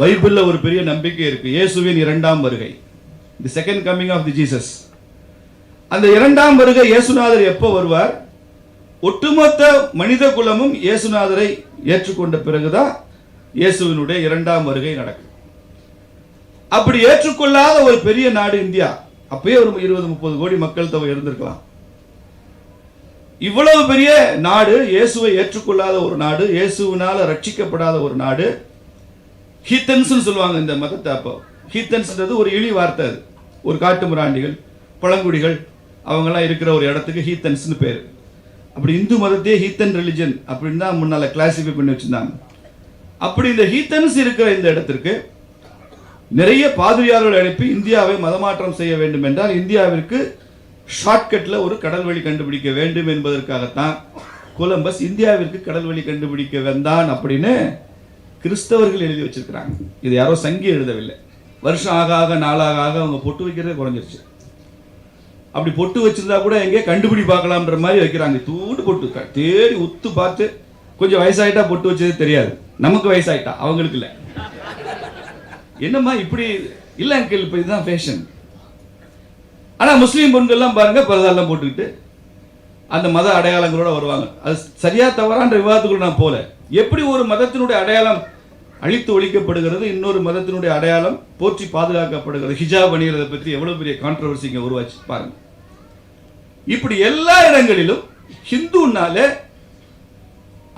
பைபிள்ல ஒரு பெரிய நம்பிக்கை இருக்கு. இயேசுவின் இரண்டாம் வருகை. The second coming of the Jesus அந்த இரண்டாம் வருகை இயேசுநாதர் எப்போ வருவார்? ஒட்டுமொத்த மனித குலமும் இயேசுநாதரை ஏற்றுக்கொண்ட பிறகுதான் இயேசுவினுடைய இரண்டாம் வருகை நடக்கும். அப்படி ஏற்றுக்கொள்ளாத ஒரு பெரிய நாடு இந்தியா. அப்பயே ஒரு இருபது முப்பது கோடி மக்கள் தொகை இருந்திருக்கலாம். இவ்வளவு பெரிய நாடு இயேசுவை ஏற்றுக்கொள்ளாத ஒரு நாடு இயேசுவினால ரட்சிக்கப்படாத ஒரு நாடு ஹீத்தன்ஸ்னு சொல்லுவாங்க இந்த மதத்தை அப்போ. ஹீத்தன்ஸ்ன்றது ஒரு இழி வார்த்தை அது. ஒரு காட்டு முராண்டிகள் பழங்குடிகள் அவங்கெல்லாம் இருக்கிற ஒரு இடத்துக்கு ஹீத்தன்ஸ்னு பேர். அப்படி இந்து மதத்தையே ஹீத்தன் ரிலிஜன் அப்படின்னு தான் முன்னால கிளாசிஃபை பண்ணி வச்சிருந்தாங்க. அப்படி இந்த ஹீத்தன்ஸ் இருக்கிற இந்த இடத்திற்கு நிறைய பாதிரியார்கள் அனுப்பி இந்தியாவை மதமாற்றம் செய்ய வேண்டும் என்றால் இந்தியாவிற்கு ஷார்ட்கட்ல ஒரு கடல் வழி கண்டுபிடிக்க வேண்டும் என்பதற்காகத்தான் கொலம்பஸ் இந்தியாவிற்கு கடல் வழி கண்டுபிடிக்க வந்தான் அப்படின்னு கிறிஸ்தவர்கள் எழுதி வச்சிருக்கிறாங்க. இது யாரோ சங்கி எழுதவில்லை. வருஷம் ஆக ஆக நாளாக ஆக அவங்க பொட்டு வைக்கிறதே குறைஞ்சிருச்சு. அப்படி பொட்டு வச்சிருந்தா கூட எங்கேயே கண்டுபிடி பார்க்கலாம்ன்ற மாதிரி வைக்கிறாங்க. தூண்டு பொட்டு தேடி உத்து பார்த்து கொஞ்சம் வயசாயிட்டா பொட்டு வச்சதே தெரியாது. நமக்கு வயசாயிட்டா அவங்களுக்கு இல்லை. என்னம்மா இப்படி இல்லை அங்கிள் இப்போ இதுதான் ஃபேஷன் ஆனால் முஸ்லீம் பொண்கள்லாம் பாருங்க பிறதெல்லாம் போட்டுக்கிட்டு அந்த மத அடையாளங்களோட வருவாங்க. அது சரியா தவறான்ற விவாதத்துக்குள்ள நான் போல. எப்படி ஒரு மதத்தினுடைய அடையாளம் அழித்து ஒழிக்கப்படுகிறது இன்னொரு மதத்தினுடைய அடையாளம் போற்றி பாதுகாக்கப்படுகிறது ஹிஜாப் அணிகிறத பற்றி எவ்வளவு பெரிய கான்ட்ரவர்சி இங்கே உருவாச்சு பாருங்க. இப்படி எல்லா இடங்களிலும் ஹிந்துனாலே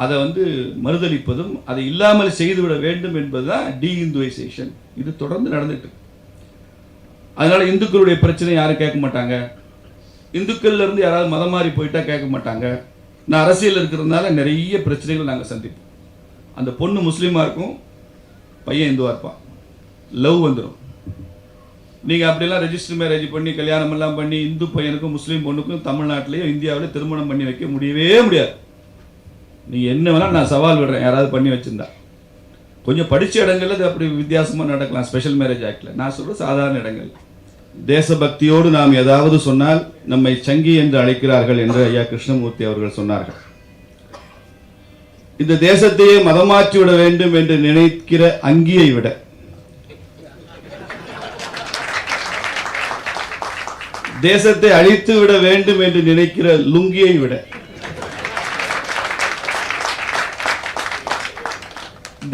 அதை வந்து மறுதளிப்பதும் அதை இல்லாமல் செய்துவிட வேண்டும் என்பதுதான் டி இந்துவைசேஷன் இது தொடர்ந்து நடந்துட்டு அதனால இந்துக்களுடைய பிரச்சனை யாரும் கேட்க மாட்டாங்க. இந்துக்கள்ல இருந்து யாராவது மதம் மாறி போயிட்டா கேட்க மாட்டாங்க. நான் அரசியல் இருக்கிறதுனால நிறைய பிரச்சனைகள் நாங்கள் சந்திப்போம். அந்த பொண்ணு முஸ்லீமாக இருக்கும் பையன் இந்துவாக இருப்பான். லவ் வந்துடும் நீங்கள் அப்படிலாம் ரெஜிஸ்டர் மேரேஜ் பண்ணி கல்யாணம் எல்லாம் பண்ணி இந்து பையனுக்கும் முஸ்லீம் பொண்ணுக்கும் தமிழ்நாட்டிலையும் இந்தியாவிலே திருமணம் பண்ணி வைக்க முடியவே முடியாது. நீங்கள் என்ன வேணால் நான் சவால் விடுறேன் யாராவது பண்ணி வச்சுருந்தா. கொஞ்சம் படித்த இடங்கள்ல அது அப்படி வித்தியாசமாக நடக்கலாம் ஸ்பெஷல் மேரேஜ் ஆக்டில் நான் சொல்கிற சாதாரண இடங்கள் தேசபக்தியோடு நாம் ஏதாவது சொன்னால் நம்மை சங்கி என்று அழைக்கிறார்கள் என்று ஐயா கிருஷ்ணமூர்த்தி அவர்கள் சொன்னார்கள். இந்த தேசத்தையே மதமாற்றிவிட வேண்டும் என்று நினைக்கிற அங்கியை விட. தேசத்தை அழித்து விட வேண்டும் என்று நினைக்கிற லுங்கியை விட.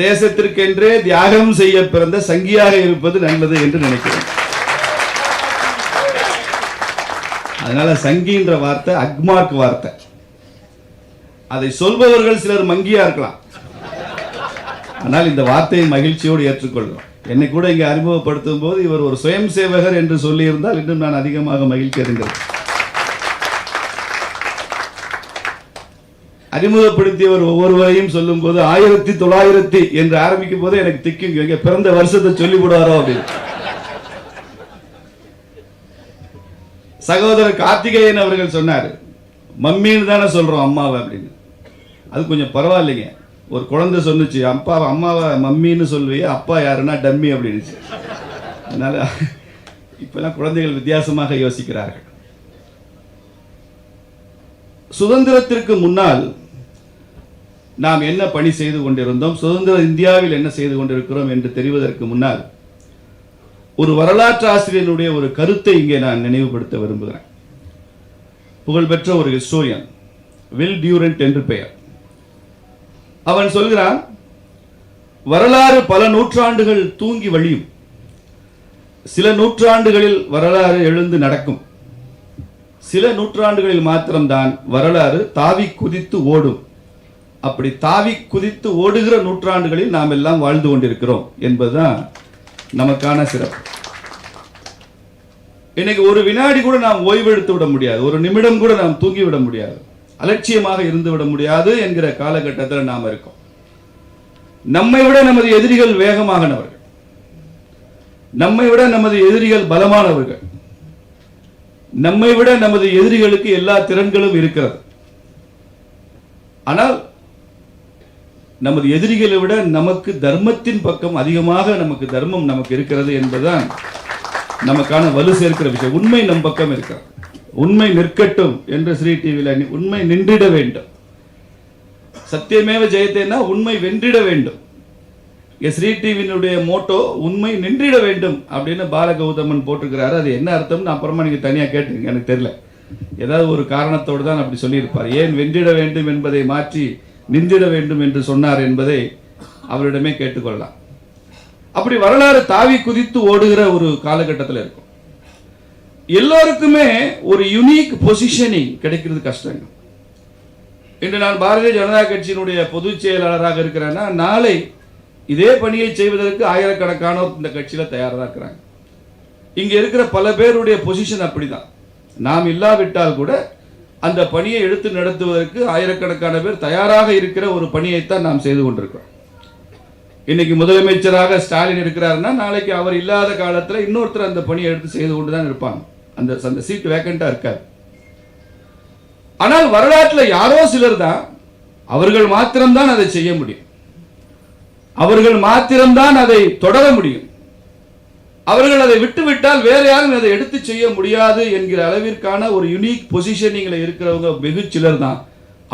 தேசத்திற்கென்றே தியாகம் செய்ய பிறந்த சங்கியாக இருப்பது நல்லது என்று நினைக்கிறேன். அதனால சங்கின்ற வார்த்தை அக்மார்க் வார்த்தை. அதை சொல்பவர்கள் சிலர் மங்கியா இருக்கலாம். ஆனால் இந்த வார்த்தையை மகிழ்ச்சியோடு ஏற்றுக்கொள்கிறோம். என்னை கூட இங்கே அறிமுகப்படுத்தும் போது இவர் ஒரு சுயம் சேவகர் என்று சொல்லியிருந்தால் இன்னும் நான் அதிகமாக மகிழ்ச்சி அடைந்திருக்கேன் அறிமுகப்படுத்தியவர் ஒவ்வொருவரையும் சொல்லும் போது ஆயிரத்தி தொள்ளாயிரத்தி என்று ஆரம்பிக்கும் போது எனக்கு திக்கும் எங்க பிறந்த வருஷத்தை சொல்லி விடுவாரோ அப்படின்னு. சகோதரர் கார்த்திகேயன் அவர்கள் சொன்னார் மம்மின்னு தானே சொல்றோம் அம்மாவை அப்படின்னு. அது கொஞ்சம் பரவாயில்லைங்க. ஒரு குழந்தை சொன்னுச்சு அப்பா அம்மாவை மம்மின்னு சொல்லுவே அப்பா யாருன்னா டம்மி அப்படின்னுச்சு. அதனால இப்பெல்லாம் குழந்தைகள் வித்தியாசமாக யோசிக்கிறார்கள். சுதந்திரத்திற்கு முன்னால் நாம் என்ன பணி செய்து கொண்டிருந்தோம் சுதந்திர இந்தியாவில் என்ன செய்து கொண்டிருக்கிறோம் என்று தெரிவதற்கு முன்னால் ஒரு வரலாற்று ஆசிரியனுடைய ஒரு கருத்தை இங்கே நான் நினைவுபடுத்த விரும்புகிறேன். புகழ்பெற்ற ஒரு ஹிஸ்டோரியன் வில் டியூரண்ட் என்று பெயர். அவன் சொல்கிறான் வரலாறு பல நூற்றாண்டுகள் தூங்கி வழியும். சில நூற்றாண்டுகளில் வரலாறு எழுந்து நடக்கும். சில நூற்றாண்டுகளில் மாத்திரம்தான் வரலாறு தாவி குதித்து ஓடும். அப்படி தாவி குதித்து ஓடுகிற நூற்றாண்டுகளில் நாம் எல்லாம் வாழ்ந்து கொண்டிருக்கிறோம். என்பதுதான் நமக்கான சிறப்பு. இன்னைக்கு ஒரு வினாடி கூட நாம் ஓய்வெடுத்து விட முடியாது. ஒரு நிமிடம் கூட நாம் தூங்கி விட முடியாது. அலட்சியமாக இருந்து விட முடியாது என்கிற காலகட்டத்தில் நாம் இருக்கோம். நம்மை விட நமது எதிரிகள் வேகமாகனவர்கள் நம்மை விட நமது எதிரிகள் பலமானவர்கள். நம்மை விட நமது எதிரிகளுக்கு எல்லா திறன்களும் இருக்கிறது. ஆனால் நமது எதிரிகளை விட நமக்கு தர்மத்தின் பக்கம் அதிகமாக நமக்கு தர்மம் நமக்கு இருக்கிறது என்பதுதான் நமக்கான வலு சேர்க்கிற விஷயம். உண்மை நம் பக்கம் இருக்கிறது. உண்மை நிற்கட்டும் என்று ஸ்ரீ டிவியில் உண்மை நின்றிட வேண்டும். சத்தியமேவ ஜெயத்தேன்னா உண்மை வென்றிட வேண்டும். ஸ்ரீ டிவியினுடைய மோட்டோ உண்மை நின்றிட வேண்டும் அப்படின்னு பாலகௌதமன் போட்டிருக்கிறாரு. அது என்ன அர்த்தம்னு அப்புறமா நீங்க தனியா கேட்டுங்க எனக்கு தெரியல. ஏதாவது ஒரு காரணத்தோடு தான் அப்படி சொல்லியிருப்பார். ஏன் வென்றிட வேண்டும் என்பதை மாற்றி நின்றிட வேண்டும் என்று சொன்னார் என்பதை அவரிடமே கேட்டுக்கொள்ளலாம். அப்படி வரலாறு தாவி குதித்து ஓடுகிற ஒரு காலகட்டத்தில் இருக்கும். எல்லோருக்குமே ஒரு யுனிக் பொசிஷனிங் கிடைக்கிறது கஷ்டங்க. இன்று நான் பாரதிய ஜனதா கட்சியினுடைய பொதுச் செயலாளராக இருக்கிறேன்னா நாளை இதே பணியை செய்வதற்கு ஆயிரக்கணக்கானோர் இந்த கட்சியில் தயாராக இருக்கிறாங்க. இங்கே இருக்கிற பல பேருடைய பொசிஷன் அப்படிதான். நாம் இல்லாவிட்டால் கூட அந்த பணியை எடுத்து நடத்துவதற்கு ஆயிரக்கணக்கான பேர் தயாராக இருக்கிற ஒரு பணியைத்தான் நாம் செய்து கொண்டிருக்கிறோம். இன்னைக்கு முதலமைச்சராக ஸ்டாலின் இருக்கிறாருன்னா நாளைக்கு அவர் இல்லாத காலத்துல இன்னொருத்தர் அந்த பணியை எடுத்து செய்து கொண்டு தான் இருப்பாங்க. அந்த அந்த சீட் வேக்கண்டா இருக்காது ஆனால் வரலாற்றில் யாரோ சிலர் தான் அவர்கள் மாத்திரம்தான் அதை செய்ய முடியும். அவர்கள் மாத்திரம்தான் அதை தொடர முடியும். அவர்கள் அதை விட்டுவிட்டால் வேற யாரும் அதை எடுத்து செய்ய முடியாது என்கிற அளவிற்கான ஒரு யுனிக் பொசிஷனிங்ல இருக்கிறவங்க வெகு சிலர் தான்.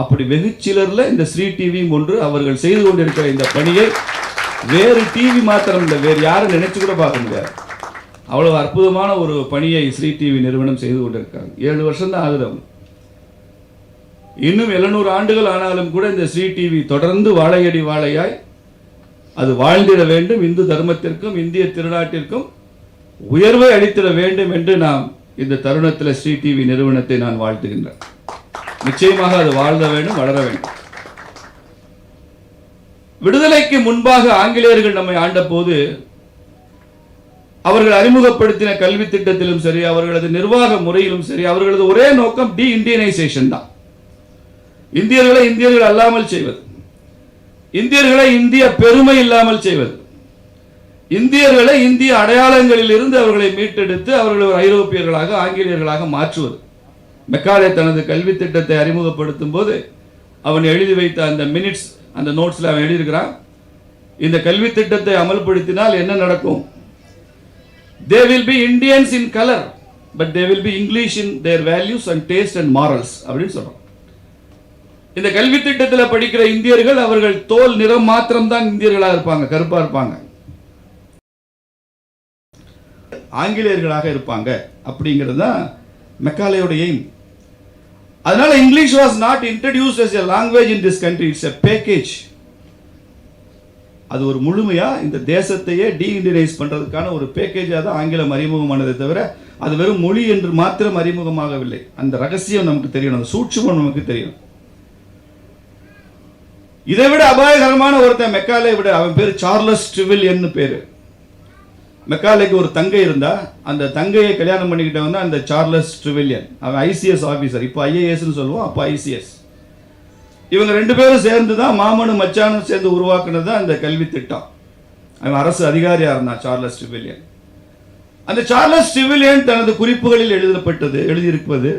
அப்படி வெகு சிலரில் இந்த ஸ்ரீ டிவி ஒன்று அவர்கள் செய்து கொண்டிருக்கிற இந்த பணியை வேறு டிவி மாத்திரம் இல்லை வேறு யாரும் நினைச்சு கூட பார்க்க முடியாது. அவ்வளவு அற்புதமான ஒரு பணியை ஸ்ரீ டிவி நிறுவனம் செய்து கொண்டிருக்காங்க ஏழு வருஷம் தான் ஆகுது அவங்க. இன்னும் எழுநூறு ஆண்டுகள் ஆனாலும் கூட இந்த ஸ்ரீ டிவி தொடர்ந்து வாழையடி வாழையாய் அது வாழ்ந்திட வேண்டும். இந்து தர்மத்திற்கும் இந்திய திருநாட்டிற்கும் உயர்வை அளித்திட வேண்டும் என்று நாம் இந்த தருணத்தில் ஸ்ரீ டிவி நிறுவனத்தை நான் வாழ்த்துகின்றேன். நிச்சயமாக அது வாழ்ந்த வேண்டும் வளர வேண்டும். விடுதலைக்கு முன்பாக ஆங்கிலேயர்கள் நம்மை ஆண்ட போது அவர்கள் அறிமுகப்படுத்தின கல்வி திட்டத்திலும் சரி அவர்களது நிர்வாக முறையிலும் சரி அவர்களது ஒரே நோக்கம் டி இந்தியனைசேஷன் தான். இந்தியர்களை இந்தியர்கள் அல்லாமல் செய்வது. இந்தியர்களை இந்திய பெருமை இல்லாமல் செய்வது. இந்தியர்களை இந்திய அடையாளங்களில் இருந்து அவர்களை மீட்டெடுத்து அவர்களை ஒரு ஐரோப்பியர்களாக ஆங்கிலேயர்களாக மாற்றுவது. மெக்காலே தனது கல்வி திட்டத்தை அறிமுகப்படுத்தும் போது அவன் எழுதி வைத்த அந்த மினிட்ஸ் அந்த நோட்ஸில் அவன் எழுதியிருக்கிறான். இந்த கல்வி திட்டத்தை அமல்படுத்தினால் என்ன நடக்கும்? They will be Indians in colour but they will be English in their values and taste and morals அப்படின்னு சொல்கிறோம் இந்த கல்வி திட்டத்தில் படிக்கிற இந்தியர்கள் அவர்கள் தோல் நிறம் மாத்திரம்தான் இந்தியர்களாக இருப்பாங்க கருப்பாக இருப்பாங்க. ஆங்கிலேயர்களாக இருப்பாங்க அப்படிங்கிறது தான் மெக்காலேயோட எய்ம். அதனால English was not introduce as a language in this country it's a package அது ஒரு முழுமையாக இந்த தேசத்தையே டி பண்ணுறதுக்கான ஒரு பேக்கேஜாக தான் ஆங்கிலம் அறிமுகமானதை தவிர அது வெறும் மொழி என்று மாத்திரம் அறிமுகமாகவில்லை. அந்த ரகசியம் நமக்கு தெரியணும் அந்த சூட்சுமம் நமக்கு தெரியும். இதை விட அபாயகரமான ஒருத்தன் மெக்காலே விட அவன் பேர் சார்லஸ் ட்ரிவில் என்று பேர். மெக்காலேக்கு ஒரு தங்கை இருந்தா அந்த தங்கையை கல்யாணம் பண்ணிக்கிட்டவன் தான் அந்த சார்லஸ் ட்ரிவில்யன் அவன் ஐசிஎஸ் ஆஃபீஸர் இப்போ ஐஏஎஸ்னு சொல்லுவோம் அப்போ ஐசிஎஸ். இவங்க ரெண்டு பேரும் சேர்ந்து தான் மாமனும் மச்சானும் சேர்ந்து உருவாக்குனது தான் அந்த கல்வி திட்டம். அவன் அரசு அதிகாரியாக இருந்தான் சார்லஸ் ட்ரிவில்யன் அந்த சார்லஸ் ட்ரிவிலியன் தனது குறிப்புகளில் எழுதப்பட்டது எழுதியிருப்பது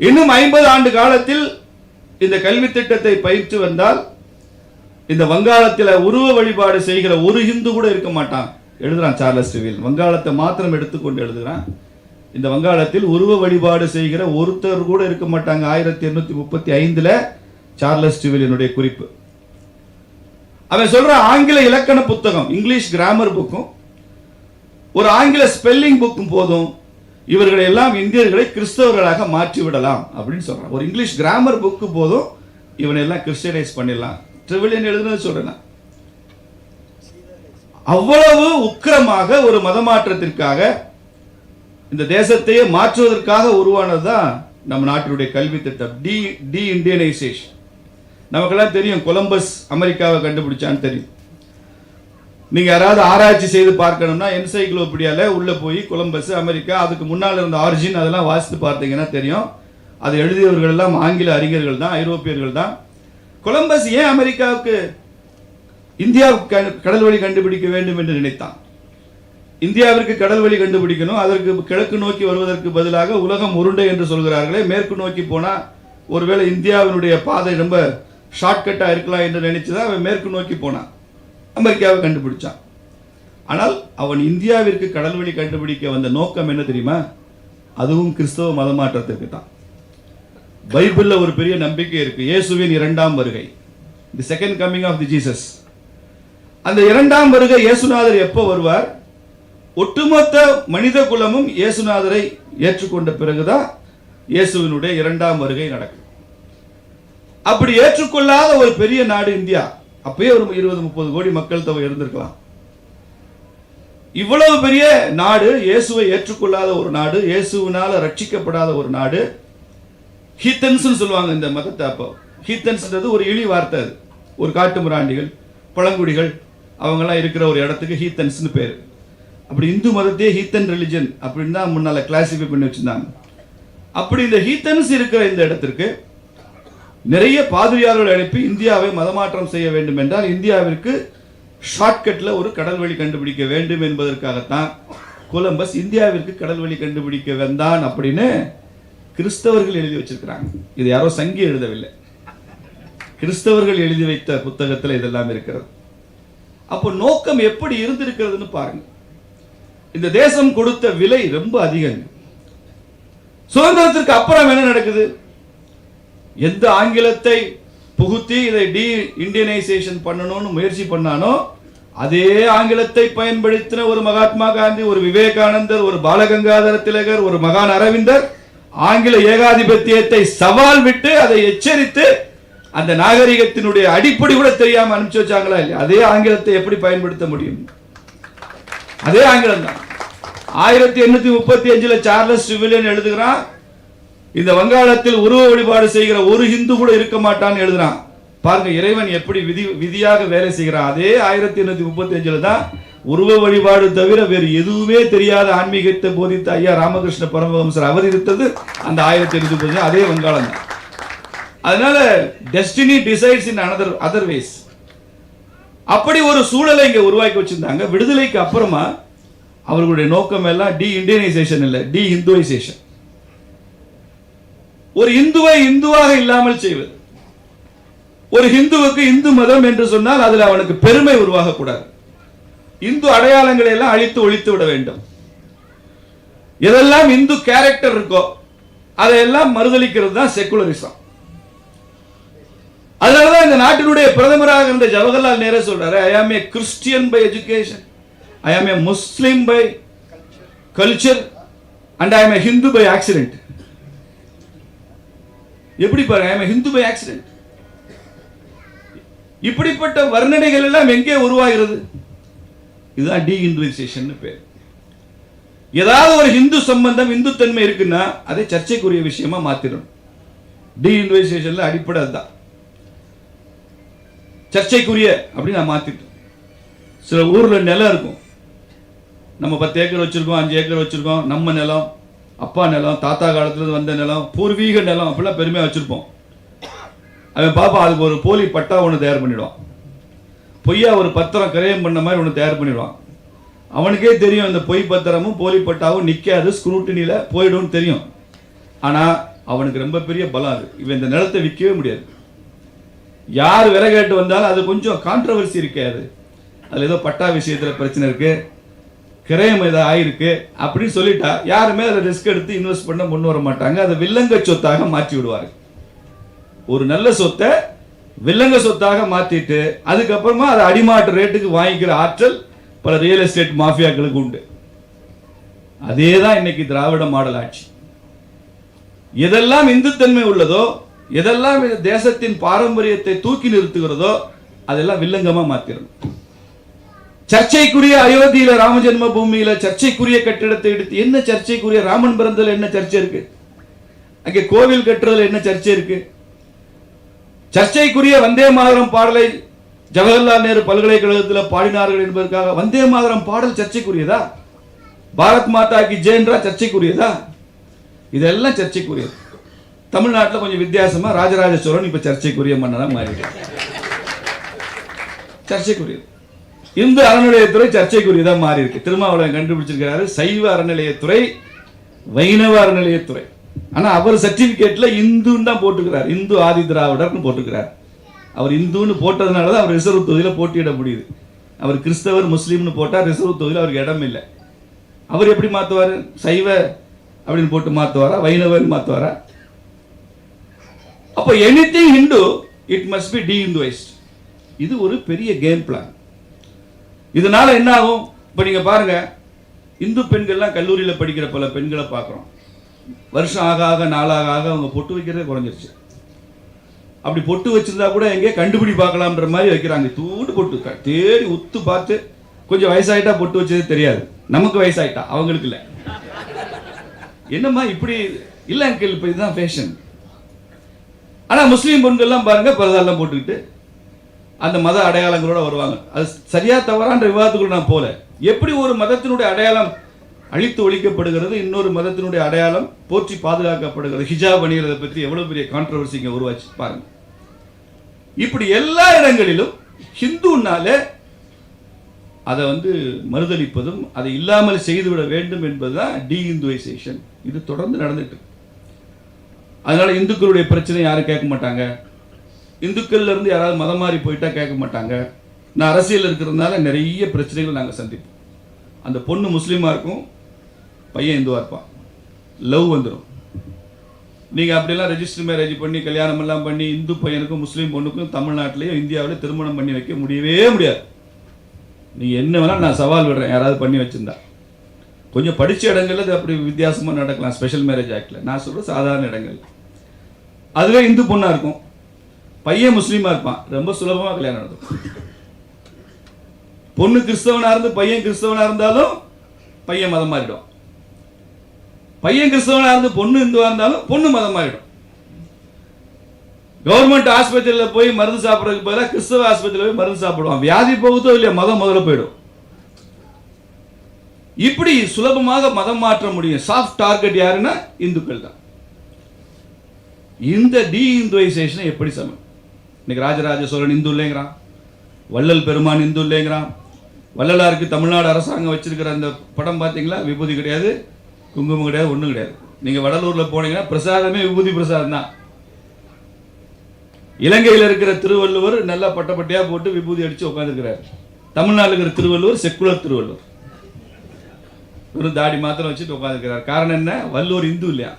இன்னும் ஐம்பது ஆண்டு காலத்தில் இந்த கல்வி திட்டத்தை பயிற்று வந்தால் இந்த வங்காளத்தில் உருவ வழிபாடு செய்கிற ஒரு ஹிந்து கூட இருக்க மாட்டான். எழுதுறான் சார்லஸ் டிவில் வங்காளத்தை மாத்திரம் எடுத்துக்கொண்டு எழுதுறான். இந்த வங்காளத்தில் உருவ வழிபாடு செய்கிற ஒருத்தர் கூட இருக்க மாட்டாங்க. ஆயிரத்தி எண்ணூத்தி முப்பத்தி ஐந்துல சார்லஸ் டிவிலினுடைய குறிப்பு. அவன் சொல்ற ஆங்கில இலக்கண புத்தகம் இங்கிலீஷ் கிராமர் புக்கும் ஒரு ஆங்கில ஸ்பெல்லிங் புக்கும் போதும் இவர்களை எல்லாம் இந்தியர்களை கிறிஸ்தவர்களாக மாற்றி விடலாம் அப்படின்னு சொல்றான். ஒரு இங்கிலீஷ் கிராமர் புக்கு போதும் இவனை எல்லாம் கிறிஸ்டியனைஸ் பண்ணிடலாம். ட்ரிவிலியன் எழுதுனது சொல்றேன் அவ்வளவு உக்கிரமாக ஒரு மதமாற்றத்திற்காக இந்த தேசத்தையே மாற்றுவதற்காக உருவானது தான் நம்ம நாட்டினுடைய கல்வி திட்டம். டி டி இண்டியனைசேஷன் நமக்கெல்லாம் தெரியும் கொலம்பஸ் அமெரிக்காவை கண்டுபிடிச்சான்னு தெரியும். நீங்க யாராவது ஆராய்ச்சி செய்து பார்க்கணும்னா என்சைக்ளோபீடியால உள்ள போய் கொலம்பஸ் அமெரிக்கா அதுக்கு முன்னால் இருந்த ஆரிஜின் அதெல்லாம் வாசித்து பார்த்தீங்கன்னா தெரியும். அது எழுதியவர்கள் எல்லாம் ஆங்கில அறிஞர்கள் தான் ஐரோப்பியர்கள் தான். கொலம்பஸ் ஏன் அமெரிக்காவுக்கு இந்தியாவுக்கு கடல் வழி கண்டுபிடிக்க வேண்டும் என்று நினைத்தான். இந்தியாவிற்கு கடல் வழி கண்டுபிடிக்கணும் அதற்கு கிழக்கு நோக்கி வருவதற்கு பதிலாக உலகம் உருண்டை என்று சொல்கிறார்களே மேற்கு நோக்கி போனால் ஒருவேளை இந்தியாவினுடைய பாதை ரொம்ப ஷார்ட்கட்டாக இருக்கலாம் என்று நினைச்சுதான் அவன் மேற்கு நோக்கி போனான். அமெரிக்காவை கண்டுபிடிச்சான். ஆனால் அவன் இந்தியாவிற்கு கடல் வழி கண்டுபிடிக்க வந்த நோக்கம் என்ன தெரியுமா? அதுவும் கிறிஸ்தவ மதமாற்றத்திற்கு தான் பைபிளில் ஒரு பெரிய நம்பிக்கை இருக்கு. இயேசுவின் இரண்டாம் வருகை. The second coming of the Jesus அந்த இரண்டாம் வருகை இயேசுநாதர் எப்போ வருவார்? ஒட்டுமொத்த மனித குலமும் இயேசுநாதரை ஏற்றுக்கொண்ட பிறகுதான் இயேசுவினுடைய இரண்டாம் வருகை நடக்கும் அப்படி ஏற்றுக்கொள்ளாத ஒரு பெரிய நாடு இந்தியா. அப்பயே ஒரு இருபது முப்பது கோடி மக்கள் தொகை இருந்திருக்கலாம். இவ்வளவு பெரிய நாடு இயேசுவை ஏற்றுக்கொள்ளாத ஒரு நாடு இயேசுவினால ரட்சிக்கப்படாத ஒரு நாடு ஹீத்தன்ஸ் சொல்லுவாங்க இந்த மதத்தை அப்போ. ஹீத்தன்ஸ்ன்றது ஒரு இழி வார்த்தை அது. ஒரு காட்டு மிராண்டிகள் பழங்குடிகள் அவங்கெல்லாம் இருக்கிற ஒரு இடத்துக்கு ஹீத்தன்ஸ்னு பேர். அப்படி இந்து மதத்தையே ஹீத்தன் ரிலிஜன் அப்படின்னு தான் முன்னால் கிளாசிஃபை பண்ணி வச்சிருந்தாங்க. அப்படி இந்த ஹீத்தன்ஸ் இருக்கிற இந்த இடத்திற்கு நிறைய பாதிரியார்கள் அனுப்பி இந்தியாவை மதமாற்றம் செய்ய வேண்டும் என்றால் இந்தியாவிற்கு ஷார்ட்கட்டில் ஒரு கடல் வழி கண்டுபிடிக்க வேண்டும் என்பதற்காகத்தான் கொலம்பஸ் இந்தியாவிற்கு கடல் வழி கண்டுபிடிக்க வந்தான் அப்படின்னு கிறிஸ்தவர்கள் எழுதி வச்சிருக்கிறாங்க. இது யாரோ சங்கி எழுதவில்லை. கிறிஸ்தவர்கள் எழுதி வைத்த புத்தகத்தில் இதெல்லாம் இருக்கிறது. அப்போ நோக்கம் எப்படி இருந்திருக்கிறதுன்னு பாருங்க. இந்த தேசம் கொடுத்த விலை ரொம்ப அதிகங்க சுதந்திரத்திற்கு அப்புறம் என்ன நடக்குது? எந்த ஆங்கிலத்தை புகுத்தி இதை டி இண்டியனைசேஷன் பண்ணணும்னு முயற்சி பண்ணானோ அதே ஆங்கிலத்தை பயன்படுத்தின ஒரு மகாத்மா காந்தி ஒரு விவேகானந்தர் ஒரு பாலகங்காதர திலகர் ஒரு மகான் அரவிந்தர் ஆங்கில ஏகாதிபத்தியத்தை சவால் விட்டு அதை எச்சரித்து அந்த நாகரிகத்தினுடைய அடிப்படை கூட தெரியாம அனுப்பிச்சு வச்சாங்களா இல்லையா? அதே ஆங்கிலத்தை எப்படி பயன்படுத்த முடியும்? அதே ஆங்கிலம் தான். ஆயிரத்தி எண்ணூத்தி முப்பத்தி அஞ்சுல சார்லஸ் சிவிலியன் எழுதுகிறான் இந்த வங்காளத்தில் உருவ வழிபாடு செய்கிற ஒரு ஹிந்து கூட இருக்க மாட்டான்னு எழுதுறான். பாருங்க இறைவன் எப்படி விதி விதியாக வேலை செய்கிறான். அதே ஆயிரத்தி எண்ணூத்தி முப்பத்தி அஞ்சுல தான் உருவ வழிபாடு தவிர வேறு எதுவுமே தெரியாத ஆன்மீகத்தை போதித்த ஐயா ராமகிருஷ்ண பரமஹம்சர் அவதரித்தது அந்த ஆயிரத்தி எண்ணூத்தி முப்பத்தி அதே வங்காளம் தான். அதனால destiny decides in another otherwise அப்படி ஒரு சூழலை இங்க உருவாக்கி வச்சிருந்தாங்க. விடுதலைக்கு அப்புறமா அவர்களுடைய நோக்கம் எல்லாம் டி இண்டியனைசேஷன் இல்லை டி இந்துவைசேஷன் ஒரு இந்துவை இந்துவாக இல்லாமல் செய்வது. ஒரு ஹிந்துவுக்கு இந்து மதம் என்று சொன்னால் அதில் அவனுக்கு பெருமை உருவாகக்கூடாது. இந்து அடையாளங்களை எல்லாம் அழித்து ஒழித்து விட வேண்டும். எதெல்லாம் இந்து கேரக்டர் இருக்கோ அதையெல்லாம் மறுதளிக்கிறது தான் செக்குலரிசம் அதனாலதான் இந்த நாட்டினுடைய பிரதமராக இருந்த ஜவஹர்லால் நேரு சொல்றாரு I am a Christian by education I am a Muslim by culture and I am a Hindu by accident எப்படி பாருங்க ஐ am a Hindu by accident இப்படிப்பட்ட வர்ணனைகள் எல்லாம் எங்கே உருவாகிறது? இதுதான் டி இந்துவைசேஷன் பேர். ஏதாவது ஒரு ஹிந்து சம்பந்தம் இந்துத்தன்மை இருக்குன்னா அதை சர்ச்சைக்குரிய விஷயமா மாத்திடணும் டி இந்துவைசேஷன்ல அடிப்படை அதுதான் சர்ச்சைக்குரிய அப்படின்னு நான் மாற்றிட்டேன் சில ஊர்ல நிலம் இருக்கும். நம்ம பத்து ஏக்கர் வச்சிருக்கோம் அஞ்சு ஏக்கர் வச்சிருக்கோம் நம்ம நிலம் அப்பா நிலம் தாத்தா காலத்துல வந்த நிலம் பூர்வீக நிலம் அப்படிலாம் பெருமையா வச்சிருப்போம். அவன் பாப்பா அதுக்கு ஒரு போலி பட்டா ஒன்று தயார் பண்ணிடுவான். பொய்யா ஒரு பத்திரம் கிரயம் பண்ண மாதிரி ஒன்று தயார் பண்ணிடுவான். அவனுக்கே தெரியும் இந்த பொய் பத்திரமும் போலி பட்டாவும் நிற்காது ஸ்க்ரூட்டினியில் போயிடும்னு தெரியும். ஆனால் அவனுக்கு ரொம்ப பெரிய பலம் அது. இவன் இந்த நிலத்தை விற்கவே முடியாது. யார் விலை கேட்டு வந்தாலும் அது கொஞ்சம் கான்ட்ரவர்சி இருக்காது அதில் ஏதோ பட்டா விஷயத்தில் பிரச்சனை இருக்கு. கிரயம் ஏதோ ஆயிருக்கு அப்படின்னு சொல்லிட்டா யாருமே அதை ரிஸ்க் எடுத்து இன்வெஸ்ட் பண்ண முன் வர மாட்டாங்க. அதை வில்லங்க சொத்தாக மாற்றி விடுவாங்க ஒரு நல்ல சொத்தை வில்லங்க சொத்தாக மாத்திட்டு அதுக்கப்புறமா அதை அடிமாட்டு ரேட்டுக்கு வாங்கிக்கிற ஆற்றல் பல ரியல் எஸ்டேட் மாஃபியாக்களுக்கு உண்டு. அதே தான் இன்னைக்கு திராவிட மாடல் ஆட்சி. எதெல்லாம் இந்துத்தன்மை உள்ளதோ எதெல்லாம் இந்த தேசத்தின் பாரம்பரியத்தை தூக்கி நிறுத்துகிறதோ அதெல்லாம் வில்லங்கமா மாத்திரணும். சர்ச்சைக்குரிய அயோத்தியில ராமஜென்ம பூமியில சர்ச்சைக்குரிய கட்டிடத்தை எடுத்து என்ன சர்ச்சைக்குரிய ராமன் பிறந்ததுல என்ன சர்ச்சை இருக்கு? அங்கே கோவில் கட்டுறதுல என்ன சர்ச்சை இருக்கு? சர்ச்சைக்குரிய வந்தே மாதரம் பாடலை ஜவஹர்லால் நேரு பல்கலைக்கழகத்தில் பாடினார்கள் என்பதற்காக வந்தே மாதரம் பாடல் சர்ச்சைக்குரியதா? பாரத் மாதா கி ஜெயன்றா சர்ச்சைக்குரியதா? இதெல்லாம் சர்ச்சைக்குரியது. தமிழ்நாட்டில் கொஞ்சம் வித்தியாசமா ராஜராஜ சோழன் இப்ப சர்ச்சைக்குரிய மன்னராக மாறிடுச்சு சர்ச்சைக்குரியது இந்து அறநிலையத்துறை சர்ச்சைக்குரியதாக மாறி இருக்கு திருமாவளவன் கண்டுபிடிச்சிருக்கிறாரு சைவ அறநிலையத்துறை வைணவ அறநிலையத்துறை. ஆனால் அவர் சர்டிஃபிகேட்டில் இந்துன்னு தான் போட்டுக்கிறார் இந்து ஆதி திராவிடர்னு போட்டுக்கிறார் அவர் இந்துன்னு போட்டதுனால தான் அவர் ரிசர்வ் தொகுதியில் போட்டியிட முடியுது. அவர் கிறிஸ்தவர் முஸ்லீம்னு போட்டால் ரிசர்வ் தொகுதியில் அவருக்கு இடம் இல்லை. அவர் எப்படி மாற்றுவார் சைவ அப்படின்னு போட்டு மாற்றுவாரா வைணவன் மாற்றுவாரா அப்போ anything Hindu it must be the Hinduised இது ஒரு பெரிய கேம் பிளான் இதனால என்ன ஆகும் இப்போ நீங்க பாருங்க இந்து பெண்கள்லாம் கல்லூரியில் படிக்கிற பல பெண்களை பார்க்குறோம். வருஷம் ஆக ஆக நாளாக ஆக அவங்க பொட்டு வைக்கிறதே குறைஞ்சிருச்சு. அப்படி பொட்டு வச்சிருந்தா கூட எங்கே கண்டுபிடி பார்க்கலாம்ன்ற மாதிரி வைக்கிறாங்க. தூண்டு பொட்டு தேடி உத்து பார்த்து கொஞ்சம் வயசாயிட்டா பொட்டு வச்சது தெரியாது. நமக்கு வயசாயிட்டா அவங்களுக்கு இல்லை. என்னம்மா இப்படி இல்லை அங்கிள் இப்போ இதுதான் ஃபேஷன் ஆனால் முஸ்லீம் பெண்கள்லாம் பாருங்கள் பிரதாரெலாம் போட்டுக்கிட்டு அந்த மத அடையாளங்களோட வருவாங்க. அது சரியா தவறான்ற விவாதத்துக்குள்ள நான் போகல எப்படி ஒரு மதத்தினுடைய அடையாளம் அழித்து ஒழிக்கப்படுகிறது இன்னொரு மதத்தினுடைய அடையாளம் போற்றி பாதுகாக்கப்படுகிறது ஹிஜாப் அணிகிறத பற்றி எவ்வளோ பெரிய கான்ட்ரவர்சி இங்கே உருவாச்சு பாருங்க. இப்படி எல்லா இடங்களிலும் ஹிந்துனாலே அதை வந்து மறுதளிப்பதும் அதை இல்லாமல் செய்துவிட வேண்டும் என்பதுதான் டி இந்துவைசேஷன் இது தொடர்ந்து நடந்துட்டு அதனால இந்துக்களுடைய பிரச்சனை யாரும் கேட்க மாட்டாங்க. இந்துக்கள்ல இருந்து யாராவது மதம் மாறி போயிட்டா கேட்க மாட்டாங்க. நான் அரசியல் இருக்கிறதுனால நிறைய பிரச்சனைகள் நாங்கள் சந்திப்போம். அந்த பொண்ணு முஸ்லீமாக இருக்கும் பையன் இந்துவாக இருப்பான். லவ் வந்துடும் நீங்கள் அப்படிலாம் ரெஜிஸ்டர் மேரேஜ் பண்ணி கல்யாணம் எல்லாம் பண்ணி இந்து பையனுக்கும் முஸ்லீம் பொண்ணுக்கும் தமிழ்நாட்டிலையும் இந்தியாவிலையும் திருமணம் பண்ணி வைக்க முடியவே முடியாது. நீ என்ன வேணால் நான் சவால் விடுறேன். யாராவது பண்ணி வச்சிருந்தா. கொஞ்சம் படித்த இடங்கள்ல அது அப்படி வித்தியாசமாக நடக்கலாம். ஸ்பெஷல் மேரேஜ் ஆக்டில் நான் சொல்கிறேன் சாதாரண இடங்கள் அதுவே இந்து பொண்ணா இருக்கும். பையன் முஸ்லீமா இருப்பான். ரொம்ப சுலபமா கல்யாணம் நடக்கும். பொண்ணு கிறிஸ்தவனா இருந்து பையன் கிறிஸ்தவனா இருந்தாலும் பையன் மதம் மாறிடும். பையன் கிறிஸ்தவனா இருந்து பொண்ணு இந்துவா இருந்தாலும் பொண்ணு மதம் மாறிடும். கவர்மெண்ட் ஆஸ்பத்திரியில் போய் மருந்து சாப்பிட்றதுக்கு பதிலாக கிறிஸ்தவ ஆஸ்பத்திரியில் போய் மருந்து சாப்பிடுவான். வியாதி போகுதோ இல்லையா மதம் முதல்ல போயிடும். இப்படி சுலபமாக மதம் மாற்ற முடியும். சாஃப்ட் டார்கெட் யாருன்னா இந்துக்கள் தான் இந்த டீஇந்துவைசேஷனை எப்படி சமம் இன்னைக்கு ராஜராஜ சோழன் இந்து இல்லைங்கிறான். வள்ளல் பெருமான் இந்து இல்லைங்கிறான். வள்ளலாருக்கு தமிழ்நாடு அரசாங்கம் வச்சிருக்கிற அந்த படம் பார்த்தீங்களா விபூதி கிடையாது குங்குமம் கிடையாது ஒன்றும் கிடையாது. நீங்கள் வடலூரில் போனீங்கன்னா பிரசாதமே விபூதி பிரசாதம் தான். இலங்கையில் இருக்கிற திருவள்ளுவர் நல்லா பட்டப்பட்டையா போட்டு விபூதி அடிச்சு உட்காந்துருக்கிறார் தமிழ்நாட்டில் இருக்கிற திருவள்ளுவர் செக்குலர் திருவள்ளுவர். ஒரு தாடி மாத்திரம் வச்சுட்டு உட்காந்துருக்கிறார் காரணம் என்ன? வள்ளுவர் இந்து இல்லையா?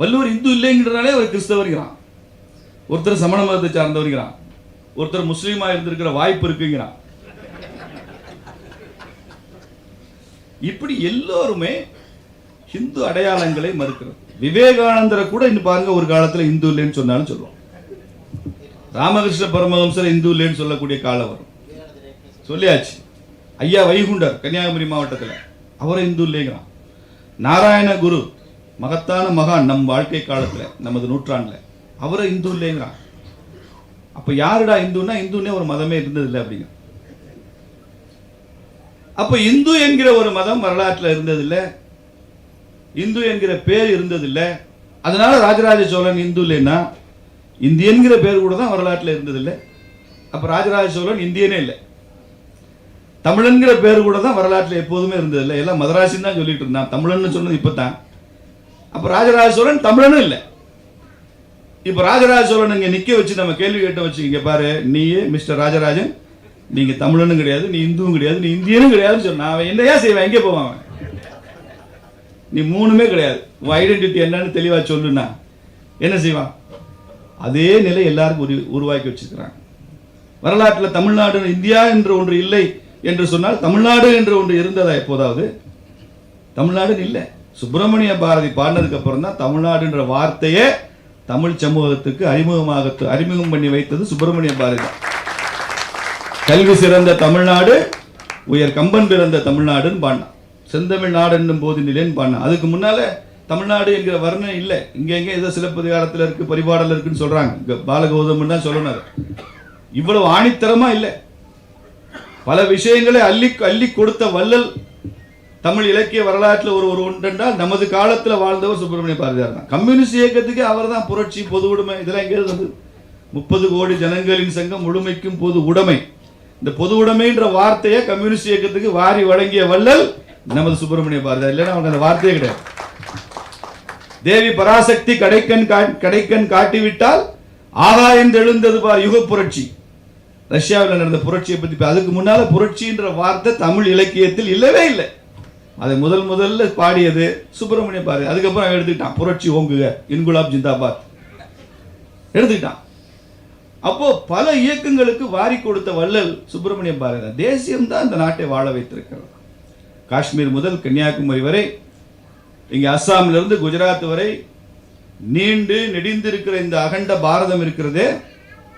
வள்ளுவர் இந்து இல்லைங்கிறனாலே அவர் கிறிஸ்தவருங்கிறான் ஒருத்தர் சமண மதத்தை சார்ந்தவருங்கிறான் ஒருத்தர் முஸ்லீமா இருந்திருக்கிற வாய்ப்பு இருக்குங்கிறான். இப்படி எல்லோருமே ஹிந்து அடையாளங்களை மறுக்கிறது. விவேகானந்தரை கூட இன்னும் பாருங்க ஒரு காலத்துல இந்து இல்லைன்னு சொன்னாலும் சொல்லுவோம் ராமகிருஷ்ண பரமஹம்சர் இந்து இல்லைன்னு சொல்லக்கூடிய காலம் வரும். சொல்லியாச்சு. ஐயா வைகுண்டர் கன்னியாகுமரி மாவட்டத்தில். அவரை இந்து இல்லைங்கிறான். நாராயண குரு மகத்தான மகான் நம் வாழ்க்கை காலத்துல நமது நூற்றாண்டுல. அவரை இந்து இல்லைங்கிறான். அப்ப யாருடா இந்துன்னா இந்துன்னே ஒரு மதமே இருந்ததில்லை அப்படிங்க. அப்ப இந்து என்கிற ஒரு மதம் வரலாற்றுல இருந்ததில்லை. இந்து என்கிற பேர் இருந்ததில்லை. அதனால ராஜராஜ சோழன் இந்து இல்லைன்னா இந்தியன்கிற பேர் கூட தான் வரலாற்றுல இருந்ததில்லை. அப்ப ராஜராஜ சோழன் இந்தியனே இல்லை. தமிழன்கிற பேர் கூட தான் வரலாற்றுல எப்போதுமே இருந்ததில்லை. எல்லாம் மதராசின்னு தான் சொல்லிட்டு இருந்தான். தமிழன்னு சொன்னது இப்பதான் அப்ப ராஜராஜ சோழன் தமிழனும் இல்லை. இப்ப ராஜராஜ சோழன் இங்க நிக்க வச்சு நம்ம கேள்வி கேட்ட வச்சு இங்க பாரு நீயே மிஸ்டர் ராஜராஜன் நீங்க தமிழனும் கிடையாது நீ இந்துவும் கிடையாது நீ இந்தியனும் கிடையாதுன்னு சொன்னா அவன் என்னையா செய்வான்? எங்கே போவான் அவன்? நீ மூணுமே கிடையாது. உன் ஐடென்டிட்டி என்னன்னு தெளிவா சொல்லுனா என்ன செய்வான்? அதே நிலை எல்லாருக்கும் உரு உருவாக்கி வச்சிருக்கிறாங்க வரலாற்றில் தமிழ்நாடு இந்தியா என்று ஒன்று இல்லை என்று சொன்னால் தமிழ்நாடு என்று ஒன்று இருந்ததா எப்போதாவது? தமிழ்நாடுன்னு இல்லை. சுப்பிரமணிய பாரதி பாடினதுக்கு அப்புறம் தான் தமிழ்நாடுன்ற வார்த்தையே தமிழ் சமூகத்துக்கு அறிமுகமாக அறிமுகம் பண்ணி வைத்தது சுப்பிரமணிய பாரதி. தான். கல்வி சிறந்த தமிழ்நாடு உயர் கம்பன் பிறந்த தமிழ்நாடுன்னு பாடினான். செந்தமிழ் நாடு என்னும் போது நிலைன்னு பாடினான். அதுக்கு முன்னால தமிழ்நாடு என்கிற வர்ணம் இல்லை. இங்க எங்கே ஏதோ சிலப்பதிகாரத்தில் இருக்கு பரிபாடல் இருக்குன்னு சொல்றாங்க. இங்கே பாலகௌதமன் தான் சொல்லணும் இவ்வளவு ஆணித்தரமா இல்லை. பல விஷயங்களை அள்ளி அள்ளி கொடுத்த வள்ளல் தமிழ் இலக்கிய வரலாற்றில் ஒரு ஒரு உண்டென்றால் நமது காலத்துல வாழ்ந்தவர் சுப்பிரமணிய பாரதியார் தான். கம்யூனிஸ்ட் இயக்கத்துக்கு அவர் தான் புரட்சி பொது உடைமை இதெல்லாம் எங்கே இருந்தது முப்பது கோடி ஜனங்களின் சங்கம் முழுமைக்கும் பொது உடைமை. இந்த பொது உடைமைன்ற வார்த்தையை கம்யூனிஸ்ட் இயக்கத்துக்கு வாரி வழங்கிய வள்ளல் நமது சுப்பிரமணிய பாரதியார். இல்லைன்னா அவங்க அந்த வார்த்தையே கிடையாது. தேவி பராசக்தி கடைக்கண் கா- கடைக்கண் காட்டிவிட்டால் ஆகாயம் எழுந்தது பார் யுக புரட்சி. ரஷ்யாவில் நடந்த புரட்சியை பத்தி அதுக்கு முன்னால புரட்சின்ற வார்த்தை தமிழ் இலக்கியத்தில் இல்லவே இல்லை. அதை முதல் முதல்ல பாடியது சுப்பிரமணிய பாரு அதுக்கப்புறம் எடுத்துக்கிட்டான். புரட்சி ஓங்குக இன்குலாப் ஜிந்தாபாத். எடுத்துக்கிட்டான். அப்போ பல இயக்கங்களுக்கு வாரி கொடுத்த வள்ளல் சுப்பிரமணிய பாரதி தேசியம் தான் இந்த நாட்டை வாழ வைத்திருக்கிறது. காஷ்மீர் முதல் கன்னியாகுமரி வரை இங்கே அஸ்ஸாமிலிருந்து குஜராத் வரை நீண்டு நெடிந்திருக்கிற இந்த அகண்ட பாரதம் இருக்கிறதே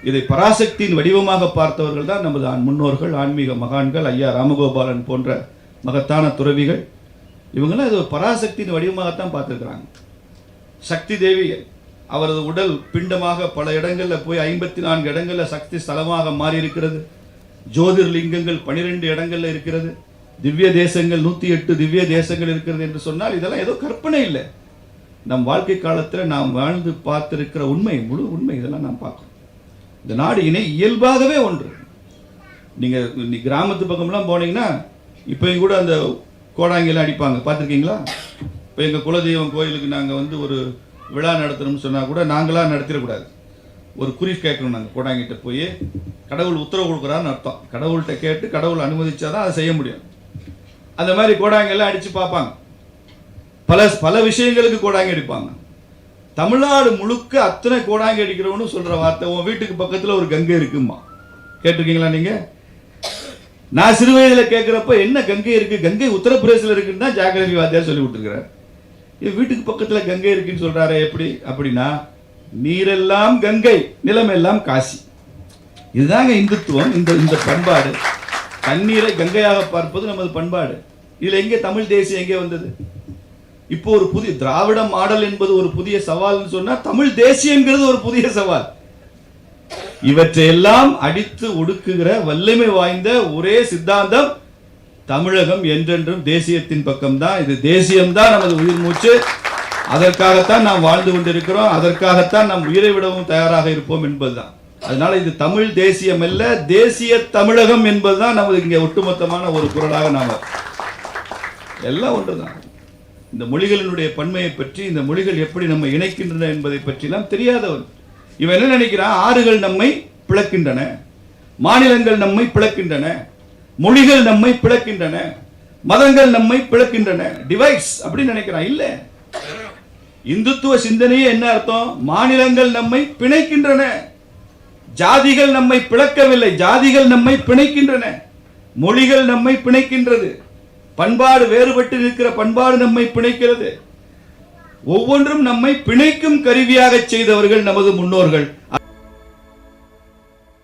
இதை பராசக்தியின் வடிவமாக பார்த்தவர்கள் தான் நமது முன்னோர்கள் ஆன்மீக மகான்கள் ஐயா ராமகோபாலன் போன்ற மகத்தான துறவிகள் இவங்கெல்லாம் இது பராசக்தியின் வடிவமாகத்தான் பார்த்துருக்குறாங்க. சக்தி தேவி அவரது உடல் பிண்டமாக பல இடங்களில் போய் ஐம்பத்தி நான்கு இடங்களில் சக்தி ஸ்தலமாக மாறி இருக்கிறது ஜோதிர்லிங்கங்கள் பனிரெண்டு இடங்களில் இருக்கிறது. திவ்ய தேசங்கள் நூற்றி எட்டு திவ்ய தேசங்கள் இருக்கிறது என்று சொன்னால் இதெல்லாம் ஏதோ கற்பனை இல்லை. நம் வாழ்க்கை காலத்தில் நாம் வாழ்ந்து பார்த்திருக்கிற உண்மை முழு உண்மை இதெல்லாம் நாம் பார்க்கணும். இந்த நாடு இணை இயல்பாகவே ஒன்று. நீங்கள் நீ கிராமத்து பக்கம்லாம் போனீங்கன்னா இப்போயும் கூட அந்த கோடாங்கெல்லாம் அடிப்பாங்க. பார்த்துருக்கீங்களா? இப்போ எங்கள் குலதெய்வம் கோயிலுக்கு நாங்கள் வந்து ஒரு விழா நடத்தணும்னு சொன்னால் கூட நாங்களாக நடத்திடக்கூடாது. ஒரு குறி கேட்கணும் நாங்கள் கோடாங்கிட்ட போய் கடவுள் உத்தரவு கொடுக்குறான்னு அர்த்தம். கடவுள்கிட்ட கேட்டு கடவுள் அனுமதிச்சாதான் அதை செய்ய முடியும். அந்த மாதிரி கோடாங்கெல்லாம் அடித்து பார்ப்பாங்க. பல பல விஷயங்களுக்கு கோடாங்கி அடிப்பாங்க. தமிழ்நாடு முழுக்க அத்தனை கோடாங்கி அடிக்கிறவனு சொல்கிற வார்த்தை உன் வீட்டுக்கு பக்கத்தில் ஒரு கங்கை இருக்குமா கேட்டிருக்கீங்களா நீங்கள் நான் சிறு வயதில் கேட்குறப்ப என்ன கங்கை இருக்கு? கங்கை உத்தரப்பிரதேசில் இருக்குன்னு தான் ஜாகரவி வாத்தியார் சொல்லி கொடுத்துருக்கிறார். இது வீட்டுக்கு பக்கத்தில் கங்கை இருக்குன்னு சொல்கிறாரு எப்படி? அப்படின்னா நீரெல்லாம் கங்கை நிலமெல்லாம் காசி. இதுதாங்க இந்துத்துவம் இந்த இந்த பண்பாடு. தண்ணீரை கங்கையாக பார்ப்பது நமது பண்பாடு. இதில் எங்கே தமிழ் தேசியம் எங்கே வந்தது? இப்போ ஒரு புதிய திராவிட மாடல் என்பது ஒரு புதிய சவால்னு சொன்னால் தமிழ் தேசியங்கிறது ஒரு புதிய சவால். இவற்றையெல்லாம் அடித்து ஒடுக்குகிற வல்லமை வாய்ந்த ஒரே சித்தாந்தம் தமிழகம் என்றென்றும் தேசியத்தின் பக்கம்தான். இது தேசியம்தான் நமது உயிர் மூச்சு. அதற்காகத்தான் நாம் வாழ்ந்து கொண்டிருக்கிறோம். அதற்காகத்தான் நாம் உயிரை விடவும் தயாராக இருப்போம் என்பதுதான். அதனால இது தமிழ் தேசியம் அல்ல தேசிய தமிழகம் என்பதுதான் நமது இங்கே ஒட்டுமொத்தமான ஒரு குரலாக நாம் எல்லாம் ஒன்றுதான். இந்த மொழிகளினுடைய பன்மையை பற்றி இந்த மொழிகள் எப்படி நம்ம இணைக்கின்றன என்பதை பற்றிலாம் தெரியாதவன். இவன் என்ன நினைக்கிறான்? ஆறுகள் நம்மை பிளக்கின்றன மாநிலங்கள் நம்மை பிளக்கின்றன மொழிகள் நம்மை பிளக்கின்றன மதங்கள் நம்மை பிளக்கின்றன. டிவைஸ் அப்படின்னு நினைக்கிறான். இல்ல. இந்துத்துவ சிந்தனையே என்ன அர்த்தம்? மாநிலங்கள் நம்மை பிணைக்கின்றன. ஜாதிகள் நம்மை பிளக்கவில்லை. ஜாதிகள் நம்மை பிணைக்கின்றன. மொழிகள் நம்மை பிணைக்கின்றது. பண்பாடு வேறுபட்டு இருக்கிற பண்பாடு நம்மை பிணைக்கிறது. ஒவ்வொன்றும் நம்மை பிணைக்கும் கருவியாக செய்தவர்கள் நமது முன்னோர்கள்.